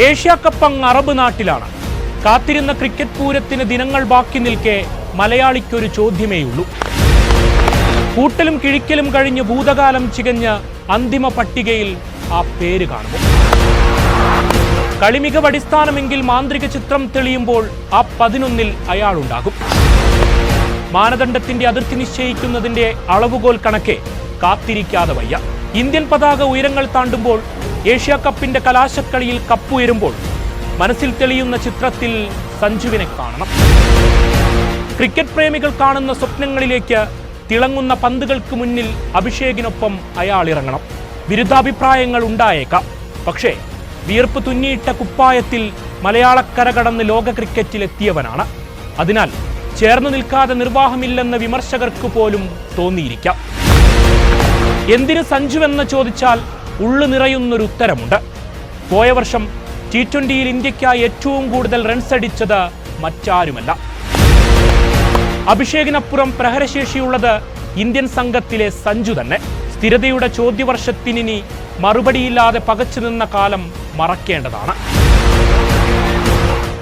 Asia cup അങ്ങ് Arab നാട്ടിലാണ്. കാത്തിരുന്ന ക്രിക്കറ്റ് പൂരത്തിന് ദിനങ്ങൾ ബാക്കി നിൽക്കെ മലയാളിക്കൊരു ചോദ്യമേയുള്ളൂ. കൂട്ടലും കിഴിക്കലും കഴിഞ്ഞ് ഭൂതകാലം ചികഞ്ഞ് അന്തിമ പട്ടികയിൽ ആ പേര് കാണുമോ കളിമികവ് അടിസ്ഥാനമെങ്കിൽ മാന്ത്രിക ചിത്രം തെളിയുമ്പോൾ ആ പതിനൊന്നിൽ അയാളുണ്ടാകും. മാനദണ്ഡത്തിന്റെ അതിർത്തി നിശ്ചയിക്കുന്നതിന്റെ അളവുകോൽ കണക്കെ കാത്തിരിക്കാതെ വയ്യ. ഇന്ത്യൻ പതാക ഉയരങ്ങൾ താണ്ടുമ്പോൾ ഏഷ്യ കപ്പിന്റെ കലാശക്കളിയിൽ കപ്പുയരുമ്പോൾ മനസ്സിൽ തെളിയുന്ന ചിത്രത്തിൽ സഞ്ജുവിനെ കാണണം. ക്രിക്കറ്റ് പ്രേമികൾ കാണുന്ന സ്വപ്നങ്ങളിലേക്ക് തിളങ്ങുന്ന പന്തുകൾക്ക് മുന്നിൽ അഭിഷേകിനൊപ്പം അയാൾ ഇറങ്ങണം വിരുദ്ധാഭിപ്രായങ്ങൾ ഉണ്ടായേക്കാം. പക്ഷേ വിയർപ്പ് തുന്നിയിട്ട കുപ്പായത്തിൽ മലയാളക്കര കടന്ന് ലോക ക്രിക്കറ്റിലെത്തിയവനാണ് അതിനാൽ ചേർന്ന് നിൽക്കാതെ നിർവാഹമില്ലെന്ന വിമർശകർക്ക് പോലും തോന്നിയിരിക്കാം. എന്തിന് സഞ്ജു എന്ന് ചോദിച്ചാൽ ഉള്ളു നിറയുന്നൊരു ഉത്തരമുണ്ട്. പോയ വർഷം ടി ട്വന്റിയിൽ ഇന്ത്യക്കായി ഏറ്റവും കൂടുതൽ റൺസ് അടിച്ചത് മറ്റാരുമല്ല. അഭിഷേകിനപ്പുറം പ്രഹരശേഷിയുള്ളത് ഇന്ത്യൻ സംഘത്തിലെ സഞ്ജു തന്നെ. സ്ഥിരതയുടെ ചോദ്യവർഷത്തിനി മറുപടിയില്ലാതെ പകച്ചു നിന്ന കാലം മറക്കേണ്ടതാണ്.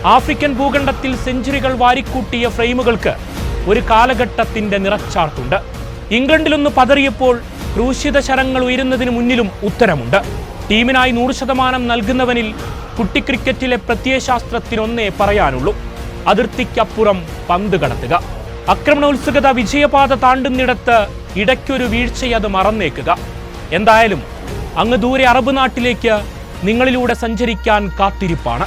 ആഫ്രിക്കൻ ഭൂഖണ്ഡത്തിൽ സെഞ്ചുറികൾ വാരിക്കൂട്ടിയ ഫ്രെയിമുകൾക്ക് ഒരു കാലഘട്ടത്തിന്റെ നിറച്ചാർത്തുണ്ട് ഇംഗ്ലണ്ടിലൊന്ന് പതറിയപ്പോൾ ക്രൂശിത ശരങ്ങൾ ഉയരുന്നതിന് മുന്നിലും ഉത്തരമുണ്ട്. ടീമിനായി നൂറ് ശതമാനം നൽകുന്നവനിൽ കുട്ടി ക്രിക്കറ്റിലെ പ്രത്യയശാസ്ത്രത്തിനൊന്നേ പറയാനുള്ളൂ. അതിർത്തിക്കപ്പുറം പന്ത് കടത്തുക. ആക്രമണോത്സുകത വിജയപാത താണ്ടുന്നിടത്ത് ഇടയ്ക്കൊരു വീഴ്ചയത് മറന്നേക്കുക. എന്തായാലും അങ്ങ് ദൂരെ അറബ് നാട്ടിലേക്ക് നിങ്ങളിലൂടെ സഞ്ചരിക്കാൻ കാത്തിരിപ്പാണ്.